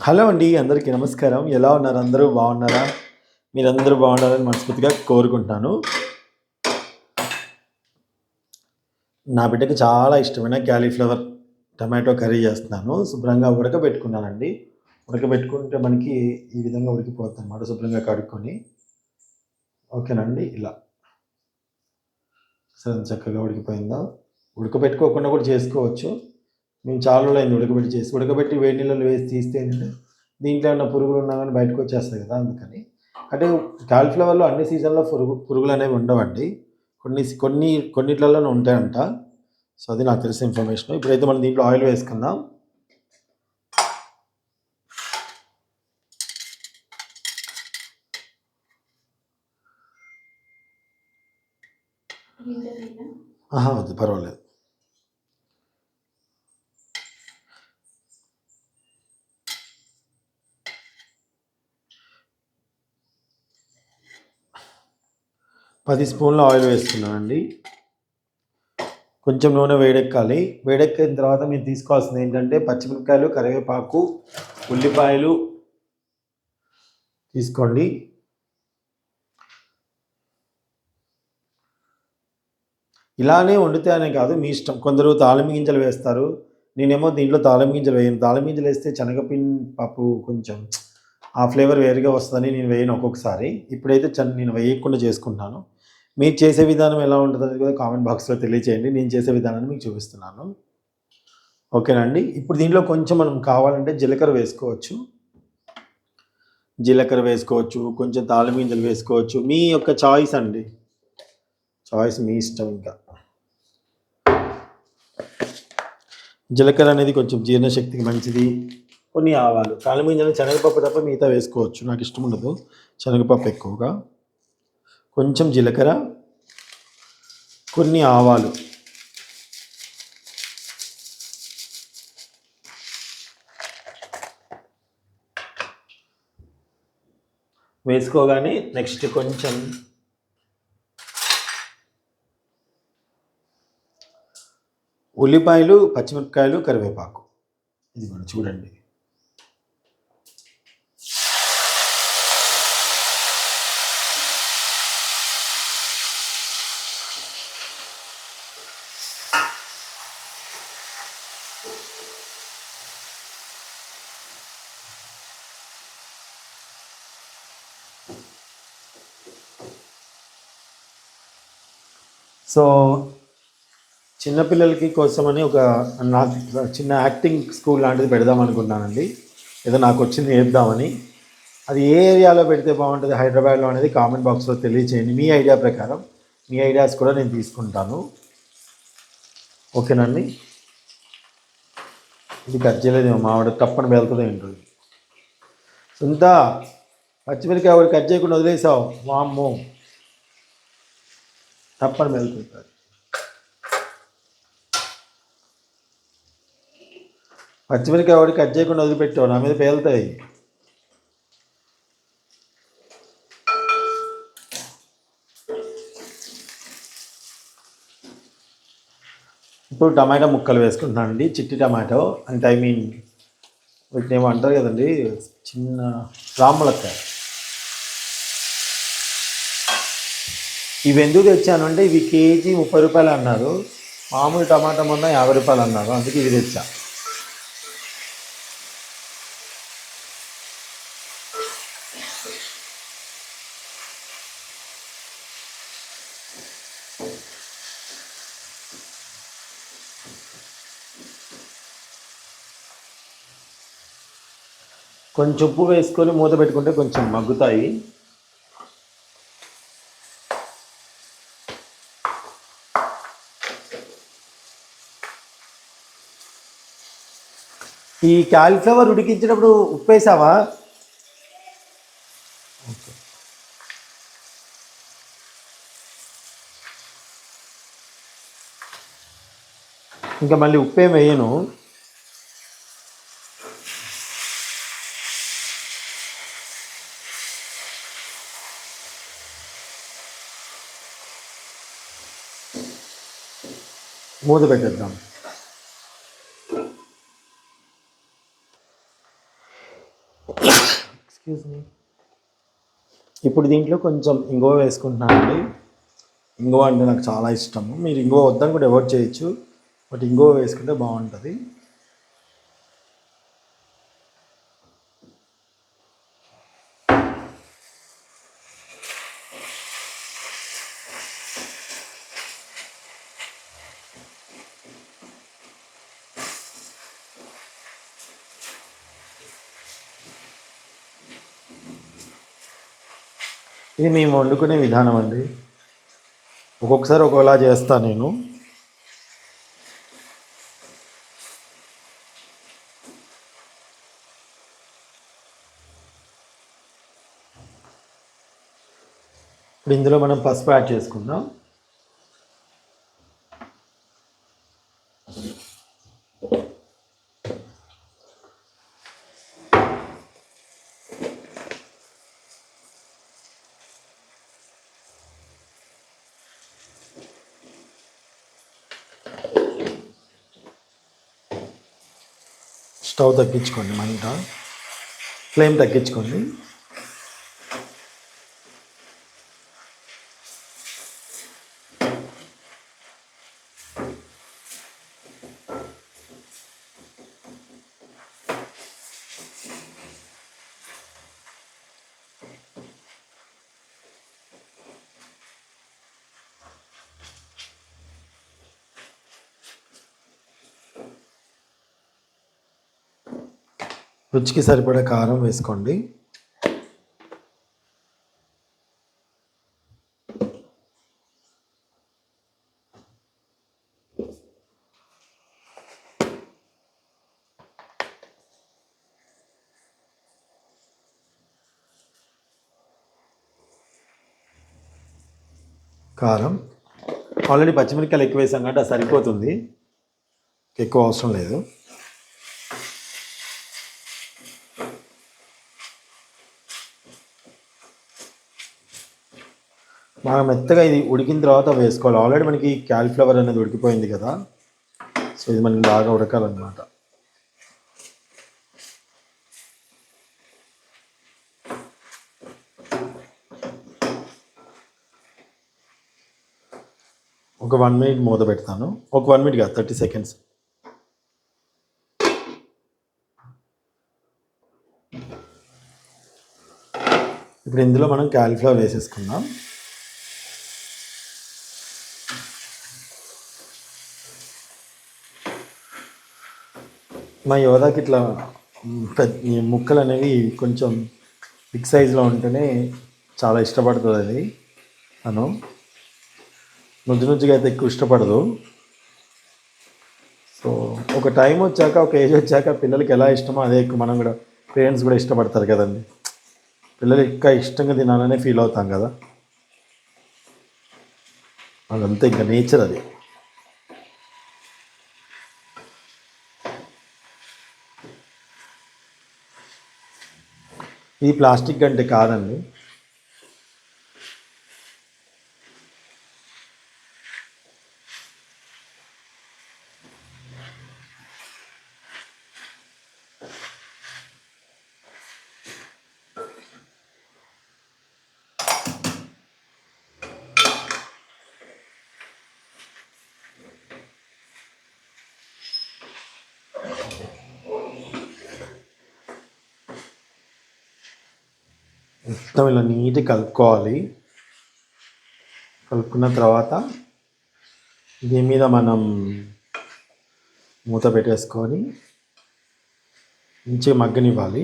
Hello అండి అందరికీ నమస్కారం. ఎలా ఉన్నారు అందరూ? బాగున్నారా? మీరందరూ బాగున్నారని మనస్ఫూర్తిగా కోరుకుంటున్నాను నా బిడ్డకి చాలా ఇష్టమైన క్యాలీఫ్లవర్ టమాటో కర్రీ చేస్తున్నాను. శుభ్రంగా ఉడకబెట్టుకున్నానండి. ఉడకబెట్టుకుంటే మనకి ఈ విధంగా ఉడికిపోతుంది అన్నమాట శుభ్రంగా కడుక్కొని. ఓకేనండి ఇలా. సరే చక్కగా ఉడికిపోయిందా? ఉడకబెట్టుకోకుండా కూడా చేసుకోవచ్చు. మేము చాలా రోజులు అయింది ఉడకబెట్టి చేసి. ఉడకబెట్టి వేడి నీళ్ళలో వేసి తీస్తే ఏంటంటే దీంట్లో ఉన్న పురుగులు ఉన్నా కానీ బయటకు వచ్చేస్తాయి కదా అందుకని. అంటే కాలిఫ్లవర్లో అన్ని సీజన్లో పురుగు పురుగులు అనేవి ఉండవండి. కొన్ని కొన్ని కొన్నిట్లలోనే ఉంటాయంట. సో అది నాకు తెలిసిన ఇన్ఫర్మేషన్. ఇప్పుడైతే మనం దీంట్లో ఆయిల్ వేసుకుందాం. వద్దు పర్వాలేదు. పది స్పూన్ల ఆయిల్ వేసుకున్నానండి కొంచెం నూనె వేడెక్కాలి. వేడెక్కిన తర్వాత మీరు తీసుకోవాల్సింది ఏంటంటే పచ్చిమిరపకాయలు కరివేపాకు ఉల్లిపాయలు తీసుకోండి. ఇలానే వండితే అనే కాదు మీ ఇష్టం. కొందరు తాళం గింజలు వేస్తారు. నేనేమో దీంట్లో తాళం గింజలు వేయను. తాళం గింజలు వేస్తే శనగపిండి పప్పు కొంచెం ఆ ఫ్లేవర్ వేరుగా వస్తుందని నేను వేయను ఒక్కొక్కసారి. ఇప్పుడైతే చన్- నేను వేయకుండా చేసుకుంటాను మీరు చేసే విధానం ఎలా ఉంటుందో కదా కూడా కామెంట్ బాక్స్లో తెలియచేయండి. నేను చేసే విధానాన్ని మీకు చూపిస్తున్నాను. ఓకేనండి ఇప్పుడు దీంట్లో కొంచెం మనం కావాలంటే జీలకర్ర వేసుకోవచ్చు. జీలకర్ర వేసుకోవచ్చు. కొంచెం తాళం గింజలు వేసుకోవచ్చు. మీ యొక్క చాయిస్ అండి. చాయిస్ మీ ఇష్టం ఇంకా. జీలకర్ర అనేది కొంచెం జీర్ణశక్తికి మంచిది. కొన్ని ఆవాలు. తాళం గింజలు శనగపప్పు తప్ప మిగతా వేసుకోవచ్చు. నాకు ఇష్టం ఉండదు. శనగపప్పు ఎక్కువగా. కొంచెం జీలకర్ర కొన్ని ఆవాలు. వేసుకోగానే నెక్స్ట్ కొంచెం ఉల్లిపాయలు పచ్చిమిరపకాయలు కరివేపాకు. ఇది కూడా చూడండి. సో చిన్నపిల్లలకి కోసమని ఒక నాకు చిన్న యాక్టింగ్ స్కూల్ లాంటిది పెడదాం అనుకున్నానండి. ఏదో నాకు వచ్చింది వేద్దామని. అది ఏ ఏరియాలో పెడితే బాగుంటుంది హైదరాబాద్లో అనేది కామెంట్ బాక్స్లో తెలియచేయండి. మీ ఐడియా ప్రకారం మీ ఐడియాస్ కూడా నేను తీసుకుంటాను. ఓకేనండి? ఇది కట్ చేయలేదు మావిడ తప్పని వెళ్తుంది ఏంటో సుంత పచ్చిమిరకాయ ఒకటి కట్ చేయకుండా వదిలేసావు? వామ్మో. తప్పని వెళ్తుంది పచ్చిమిరకాయ వాడికి కట్ చేయకుండా వదిలిపెట్టావు? నా మీద పేలుతాయి. ఇప్పుడు టమాటా ముక్కలు వేసుకుంటున్నాను అండి చిట్టి టమాటో అంటే ఐ మీన్ వీటిని ఏమో అంటారు కదండి చిన్న రామ్మలక్కాయ ఇవి ఎందుకు తెచ్చాను అంటే ఇవి కేజీ ముప్పై రూపాయలు అన్నారు. మామూలు టమాటా మొన్న యాభై రూపాయలు అన్నారు. అందుకే ఇవి తెచ్చా. కొంచెం ఉప్పు వేసుకొని మూత పెట్టుకుంటే కొంచెం మగ్గుతాయి. ఈ కాలీఫ్లవర్ ఉడికించినప్పుడు ఉప్పు వేసావా ఇంకా మళ్ళీ ఉప్పు ఏం వేయను. మూత పెట్టేద్దాం. ఎక్స్క్యూజ్ మీ ఇప్పుడు దీంట్లో కొంచెం ఇంగువ వేసుకుంటున్నానండి. ఇంగువ అంటే నాకు చాలా ఇష్టము. మీరు ఇంగువ వద్దని కూడా అవాయిడ్ చేయొచ్చు. బట్ ఇంగువ వేసుకుంటే బాగుంటుంది. ఇది మేము వండుకునే విధానం అండి. ఒక్కొక్కసారి ఒక్కోలా చేస్తాను నేను. ఇప్పుడు ఇందులో మనం పసుపు యాడ్ చేసుకుందాం. స్టవ్ తగ్గించుకోండి మంట ఫ్లేమ్ తగ్గించుకోండి. రుచికి సరిపడా కారం వేసుకోండి. కారం. ఆల్రెడీ పచ్చిమిరపకాయలు ఎక్కువ వేసాం కాబట్టి అది సరిపోతుంది. ఎక్కువ అవసరం లేదు. బాగా మెత్తగా ఇది ఉడికిన తర్వాత వేసుకోవాలి. ఆల్రెడీ మనకి క్యాలిఫ్లవర్ అనేది ఉడికిపోయింది కదా. సో ఇది మనకి బాగా ఉడకాలన్నమాట. ఒక వన్ మినిట్ మూత పెడతాను. ఒక వన్ మినిట్ కాదు థర్టీ సెకండ్స్ ఇప్పుడు ఇందులో మనం క్యాలిఫ్లవర్ వేసేసుకుందాం. మా యోధాకి ఇట్లా పెద్ద ఈ ముక్కలు అనేవి కొంచెం బిగ్ సైజులో ఉంటేనే చాలా ఇష్టపడుతుంది అది. తను నుజ్జు నుజ్జుగా అయితే ఎక్కువ ఇష్టపడదు. సో ఒక టైం వచ్చాక ఒక ఏజ్ వచ్చాక పిల్లలకి ఎలా ఇష్టమో అదే ఎక్కువ మనం కూడా పేరెంట్స్ కూడా ఇష్టపడతారు కదండి. పిల్లలు ఇంకా ఇష్టంగా తినాలనే ఫీల్ అవుతాం కదా. అదంతా ఇంకా నేచర్ అది. ఇది ప్లాస్టిక్ అంటే కాదండి. మొత్తం ఇలా నీట్గా కలుపుకోవాలి. కలుపుకున్న తర్వాత దీని మీద మనం మూత పెట్టేసుకొని మంచిగా మగ్గనివ్వాలి.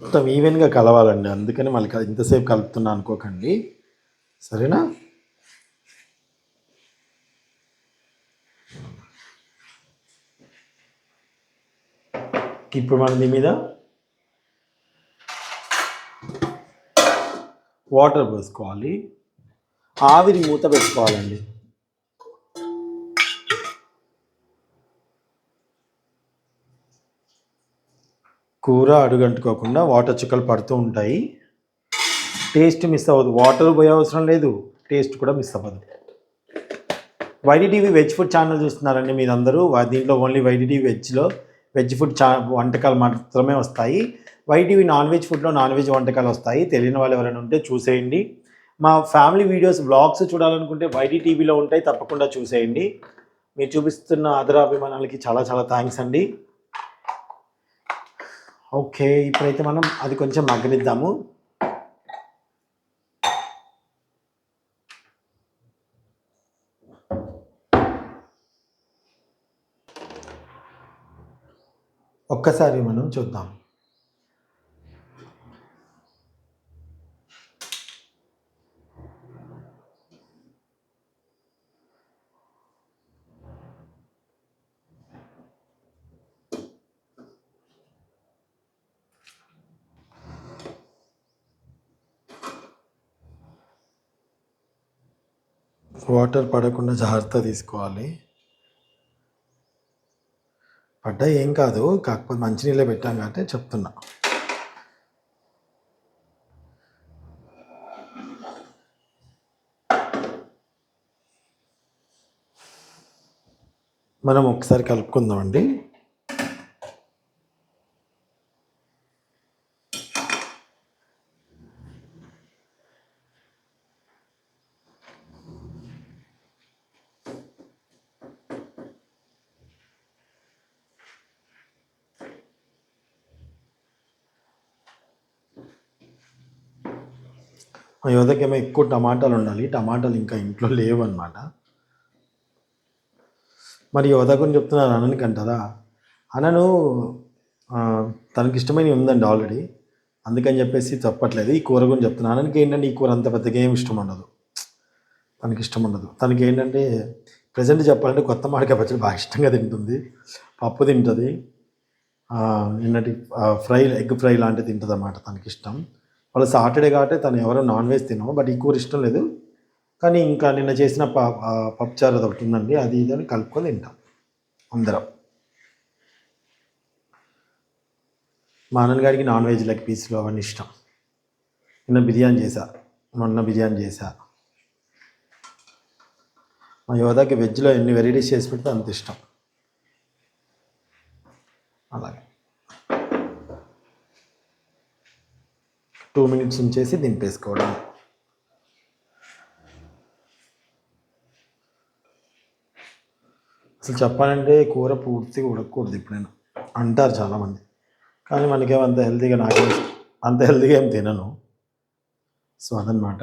మొత్తం ఈవెన్గా కలవాలండి. అందుకని మళ్ళీ ఇంతసేపు కలుపుతున్నా అనుకోకండి. సరేనా? ఇప్పుడు మనం దీని మీద వాటర్ పోసుకోవాలి ఆవిరి మూత పెట్టుకోవాలండి కూర అడుగంటుకోకుండా వాటర్ చుక్కలు పడుతూ ఉంటాయి. టేస్ట్ మిస్ అవ్వదు. వాటర్ పోయే అవసరం లేదు. టేస్ట్ కూడా మిస్ అవ్వదు. YD TV veg food channel చూస్తున్నారండి మీరందరూ. దీంట్లో ఓన్లీ వైడి టీవీ వెజ్లో వెజ్ ఫుడ్ చా వంటకాలు మాత్రమే వస్తాయి. వైటీవీ టీవీ నాన్ వెజ్ ఫుడ్లో నాన్ వెజ్ వంటకాలు వస్తాయి. తెలియని వాళ్ళు ఎవరైనా ఉంటే చూసేయండి. మా ఫ్యామిలీ వీడియోస్ బ్లాగ్స్ చూడాలనుకుంటే వైటీ టీవీలో ఉంటాయి. తప్పకుండా చూసేయండి. మీరు చూపిస్తున్న ఆదరాభిమానాలకి చాలా చాలా థ్యాంక్స్ అండి. ఓకే ఇప్పుడైతే మనం అది కొంచెం మగ్గనిద్దాము ఒక్కసారి మనం చూద్దాం. వాటర్ పడకుండా జాగ్రత్త తీసుకోవాలి. పడ్డా ఏం కాదు కాకపోతే మంచినీళ్ళే పెట్టాం కాబట్టి చెప్తున్నా. మనం ఒకసారి కలుపుకుందామండి మా యోధకేమో ఎక్కువ టమాటాలు ఉండాలి. టమాటాలు ఇంకా ఇంట్లో లేవు అనమాట మరి యోధ గురించి చెప్తున్నారు అననికి అంటారా అనను తనకి ఇష్టమైనవి ఉందండి ఆల్రెడీ. అందుకని చెప్పేసి చెప్పట్లేదు. ఈ కూర గురించి చెప్తున్నాను అననికి ఏంటంటే ఈ కూర అంత పెద్దగా ఏం ఇష్టం ఉండదు. తనకి ఇష్టం ఉండదు. తనకి ఏంటంటే ప్రజెంట్ చెప్పాలంటే కొత్త మామిడికాయ పచ్చడి బాగా ఇష్టంగా తింటుంది. పప్పు తింటుంది. ఏంటంటే ఫ్రై ఎగ్ ఫ్రై లాంటివి తింటుంది అన్నమాట తనకి ఇష్టం వాళ్ళు సాటర్డే కాబట్టి తను ఎవరో నాన్ వెజ్ తినము బట్ ఈ కూర ఇష్టం లేదు. కానీ ఇంకా నిన్న చేసిన ప ఆ, పప్పుచారు అది ఒకటి ఉందండి అది ఇది అని కలుపుకొని తింటాం అందరం. మా అన్నగారికి నాన్ వెజ్ లెగ్ పీస్లు అవన్నీ ఇష్టం. నిన్న బిర్యానీ చేశా మొన్న బిర్యానీ చేశా. మా యోధాకి వెజ్లో ఎన్ని వెరైటీస్ చేసి పెడితే అంత ఇష్టం. అలాగే. టూ మినిట్స్ ఉంచేసి దింపేసుకోవడం. అసలు చెప్పాలంటే కూర పూర్తిగా ఉడకకూడదు ఎప్పుడైనా అంటారు చాలామంది. కానీ మనకేం అంత హెల్తీగా నాకు అంత హెల్తీగా ఏం తినను. సో అదనమాట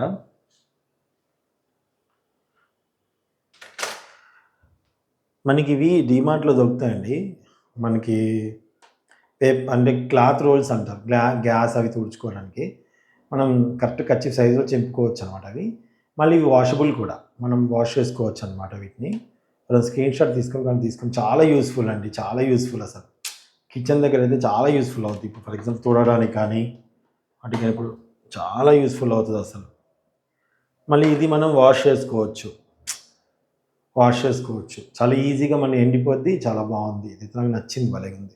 మనకి ఇవి డీమార్ట్లో దొరుకుతాయండి. మనకి పేప్ అంటే క్లాత్ రోల్స్ అంటారు. గ్లా గ్యాస్ అవి తుడుచుకోవడానికి. మనం కరెక్ట్ కచ్చి సైజులో చెంపుకోవచ్చు అనమాట అవి. మళ్ళీ ఇవి వాషబుల్ కూడా. మనం వాష్ చేసుకోవచ్చు అనమాట వీటిని. మనం స్క్రీన్ షాట్ తీసుకొని కానీ తీసుకొని చాలా యూస్ఫుల్ అండి. చాలా యూస్ఫుల్ అసలు. కిచెన్ దగ్గర అయితే చాలా యూస్ఫుల్ అవుతుంది ఇప్పుడు ఫర్ ఎగ్జాంపుల్ తుడడానికి కానీ వాటికి ఇప్పుడు చాలా యూస్ఫుల్ అవుతుంది అసలు. మళ్ళీ ఇది మనం వాష్ చేసుకోవచ్చు. వాష్ చేసుకోవచ్చు. చాలా ఈజీగా మనం ఎండిపోద్ది. చాలా బాగుంది. ఇది నాకు నచ్చింది భలే ఉంది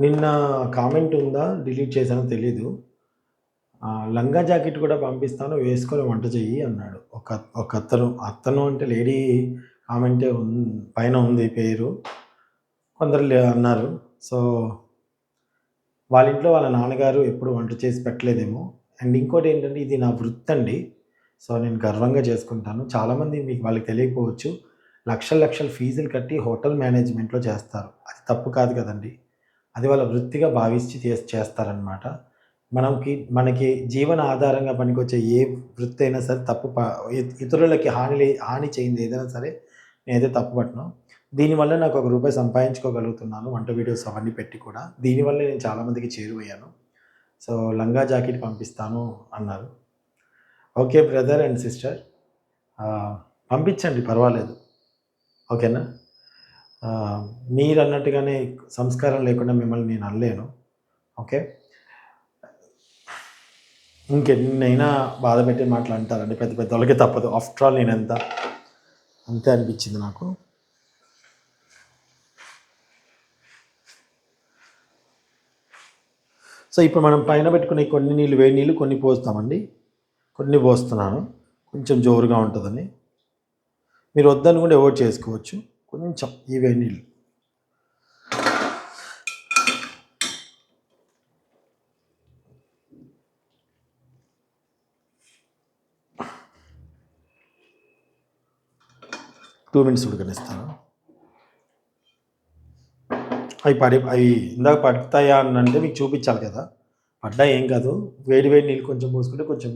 నిన్న కామెంట్ ఉందా? డిలీట్ చేశానో తెలీదు. లంగా జాకెట్ కూడా పంపిస్తాను వేసుకొని వంట చెయ్యి అన్నాడు. ఒక ఒక అతను అతను అంటే లేడీ కామెంటే పైన ఉంది పేరు. కొందరు లే- అన్నారు. సో వాళ్ళ ఇంట్లో వాళ్ళ నాన్నగారు ఎప్పుడు వంట చేసి పెట్టలేదేమో. అండ్ ఇంకోటి ఏంటంటే ఇది నా వృత్తి అండి. సో నేను గర్వంగా చేసుకుంటాను. చాలామంది మీకు వాళ్ళకి తెలియకపోవచ్చు. లక్షల లక్షల ఫీజులు కట్టి హోటల్ మేనేజ్మెంట్లో చేస్తారు. అది తప్పు కాదు కదండి. అది వాళ్ళ వృత్తిగా భావించి చేస్తారనమాట మనకి మనకి జీవన ఆధారంగా పనికొచ్చే ఏ వృత్తి అయినా సరే తప్పు ఇ- ఇతరులకి హాని హాని చేయింది ఏదైనా సరే నేనైతే తప్పుపట్టను దీనివల్ల నాకు ఒక రూపాయి సంపాదించుకోగలుగుతున్నాను వంట వీడియోస్ అవన్నీ పెట్టి కూడా. దీనివల్ల నేను చాలామందికి చేరువయ్యాను. సో లంగా జాకెట్ పంపిస్తాను అన్నారు. Okay brother and sister. పంపించండి పర్వాలేదు. ఓకేనా? మీరు అన్నట్టుగానే సంస్కారం లేకుండా మిమ్మల్ని నేను అనలేను. ఓకే? ఇంకెన్నైనా బాధ పెట్టే మాటలు అంటారండి పెద్ద పెద్ద వాళ్ళకి తప్పదు. ఆఫ్టర్ ఆల్ నేను ఎంత అంతే అనిపించింది నాకు. సో ఇప్పుడు మనం పైన పెట్టుకునే కొన్ని నీళ్ళు వేడి నీళ్ళు కొన్ని పోస్తామండి. కొన్ని పోస్తున్నాను. కొంచెం జోరుగా ఉంటుందని. మీరు వద్దనుకుంటే అవాయిడ్ చేసుకోవచ్చు? కొంచెం ఈ వేడి నీళ్ళు. టూ మినిట్స్ ఉడకనిస్తాను అవి పడి అవి ఇందాక పడతాయా అని అంటే మీకు చూపించాలి కదా. పడ్డా ఏం కాదు. వేడి వేడి నీళ్ళు కొంచెం పోసుకుంటే కొంచెం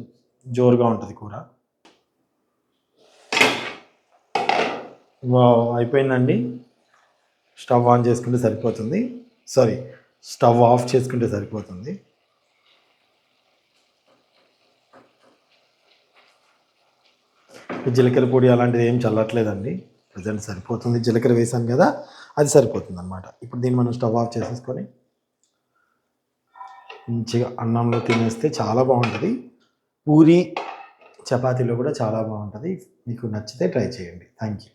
జోరుగా ఉంటుంది కూర. అయిపోయిందండి. స్టవ్ ఆన్ చేసుకుంటే సరిపోతుంది. సారీ స్టవ్ ఆఫ్ చేసుకుంటే సరిపోతుంది. జీలకర్ర పొడి అలాంటిది ఏం చల్లట్లేదండి. ప్రజెంట్ సరిపోతుంది. జీలకర్ర వేసాను కదా అది సరిపోతుంది అనమాట ఇప్పుడు దీన్ని మనం స్టవ్ ఆఫ్ చేసేసుకొని మంచిగా అన్నంలో తినేస్తే చాలా బాగుంటుంది. పూరి చపాతీలో కూడా చాలా బాగుంటుంది. మీకు నచ్చితే ట్రై చేయండి. Thank you